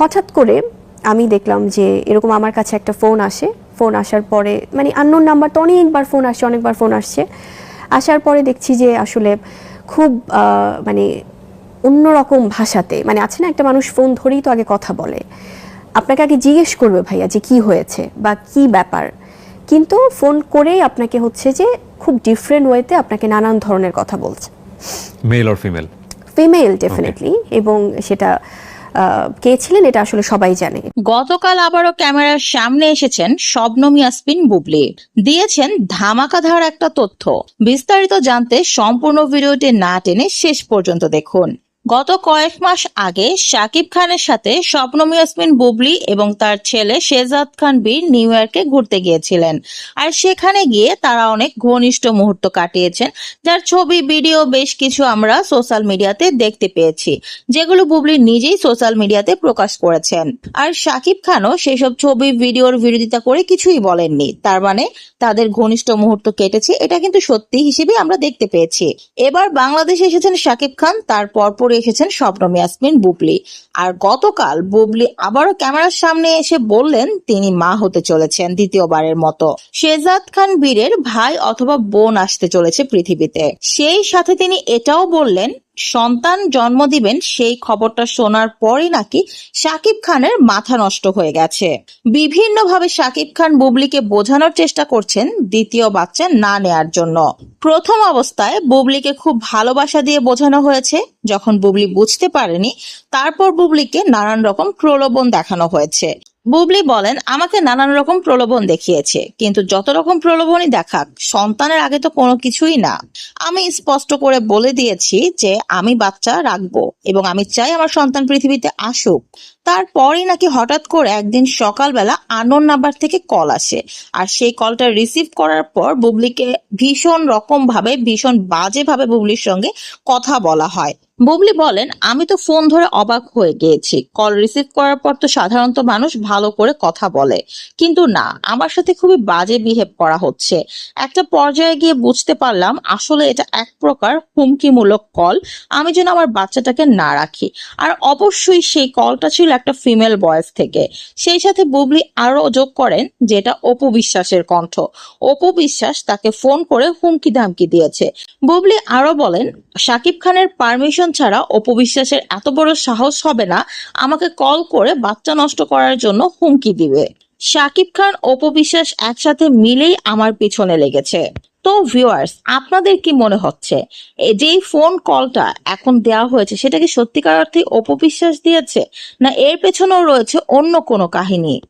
হঠাৎ করে আমি দেখলাম যে এরকম আমার কাছে একটা ফোন আসে। ফোন আসার পরে মানে আননোন নাম্বার তো অনেকবার ফোন আসছে অনেকবার ফোন আসছে। আসার পরে দেখছি যে আসলে খুব মানে অন্যরকম ভাষাতে মানে আছে না একটা মানুষ ফোন ধরেই তো আগে কথা বলে। আপনাকে আগে জিজ্ঞেস করবে ভাইয়া যে কি হয়েছে বা কি ব্যাপার। কিন্তু ফোন করেই আপনাকে হচ্ছে যে খুব ডিফারেন্ট ওয়েতে আপনাকে নানান ধরনের কথা বলছে। Male or female female definitely এবং সেটা কে ছিলেন এটা আসলে সবাই জানে। গতকাল আবারও ক্যামেরার সামনে এসেছেন শবনম ইয়াসমিন বুবলি। দিয়েছেন ধামাকাধার একটা তথ্য। বিস্তারিত জানতে সম্পূর্ণ ভিডিওটি না টেনে শেষ পর্যন্ত দেখুন। গত কয়েক মাস আগে শাকিব খানের সাথে শবনম ইয়াসমিন বুবলি এবং তার ছেলে শেজাদ খান বীর নিউ ইয়র্কে ঘুরতে গিয়েছিলেন। আর সেখানে গিয়ে তারা অনেক ঘনিষ্ঠ মুহূর্ত কাটিয়েছেন, যার ছবি, ভিডিও বেশ কিছু আমরা সোশ্যাল মিডিয়াতে দেখতে পেয়েছি, যেগুলো বুবলি নিজেই সোশ্যাল মিডিয়াতে প্রকাশ করেছেন। আর শাকিব খানও সেসব ছবি, ভিডিওর বিরোধিতা করে কিছুই বলেননি। তার মানে তাদের ঘনিষ্ঠ মুহূর্ত কেটেছে, এটা কিন্তু সত্যি হিসেবে আমরা দেখতে পেয়েছি। এবার বাংলাদেশে এসেছেন শাকিব খান, তার পরপরই এসেছেন স্বপ্নম ইয়াসমিন বুবলি। আর গতকাল বুবলি আবারও ক্যামেরার সামনে এসে বললেন, তিনি মা হতে চলেছেন দ্বিতীয়বারের মতো। শেজাদ খান বীরের ভাই অথবা বোন আসতে চলেছে পৃথিবীতে। সেই সাথে তিনি এটাও বললেন সন্তান জন্ম দিবেন, সেই খবরটা শোনার পরই নাকি শাকিব খানের মাথা নষ্ট হয়ে গেছে। বিভিন্নভাবে শাকিব খান বুবলিকে বোঝানোর চেষ্টা করছেন দ্বিতীয় বাচ্চা না নেয়ার জন্য। প্রথম অবস্থায় বুবলিকে খুব ভালোবাসা দিয়ে বোঝানো হয়েছে, যখন বুবলি বুঝতে পারেনি, তারপর বুবলিকে নানান রকম প্রলোভন দেখানো হয়েছে। বুবলি বলেন, আমাকে নানান রকম প্রলোভন দেখিয়েছে, কিন্তু যত রকম প্রলোভনই দেখাক, সন্তানের আগে তো কোনো কিছুই না। আমি স্পষ্ট করে বলে দিয়েছি যে আমি বাচ্চা রাখব এবং আমি চাই আমার সন্তান পৃথিবীতে আসুক। তারপরই নাকি হঠাৎ করে একদিন সকালবেলা আনন নাম্বার থেকে কল আসে, আর সেই কলটা রিসিভ করার পর বুবলিকে ভীষণ রকম ভাবে ভীষণ বাজে ভাবে বুবলির সঙ্গে কথা বলা হয়। বুবলি বলেন, আমি তো ফোন ধরে অবাক হয়ে গিয়েছি। কল রিসিভ করার পর তো সাধারণত মানুষ ভালো করে কথা বলে। কিন্তু না, আমার সাথে খুবই বাজে বিহেভ করা হচ্ছে। একটা পর্যায়ে গিয়ে বুঝতে পারলাম, আসলে এটা এক প্রকার হুমকিমূলক কল। আমি যেন আমার বাচ্চাটাকে না রাখি। আর অবশ্যই সেই কলটা ছিল একটা ফিমেল ভয়েস থেকে। সেই সাথে বুবলি আরও যোগ করেন, যেটা অপু বিশ্বাসের কণ্ঠ। অপু বিশ্বাস তাকে ফোন করে হুমকি ধামকি দিয়েছে। বুবলি আরও বলেন, শাকিব খানের পারমিশন ছাড়া অপবিশ্বাসের এত বড় সাহস হবে না, আমাকে কল করে বাচ্চা নষ্ট করার জন্য হুমকি দিবে। শাকিব খান, অপবিশ্বাস একসাথে মিলেই আমার পিছনে লেগেছে। তো ভিউয়ার্স আপনাদের কি মনে হচ্ছে? যেই ফোন কলটা এখন দেওয়া হয়েছে, সেটা কি সত্যিকার অর্থে অপবিশ্বাস দিয়েছে? না এর পেছনেও রয়েছে অন্য কোনো কাহিনী?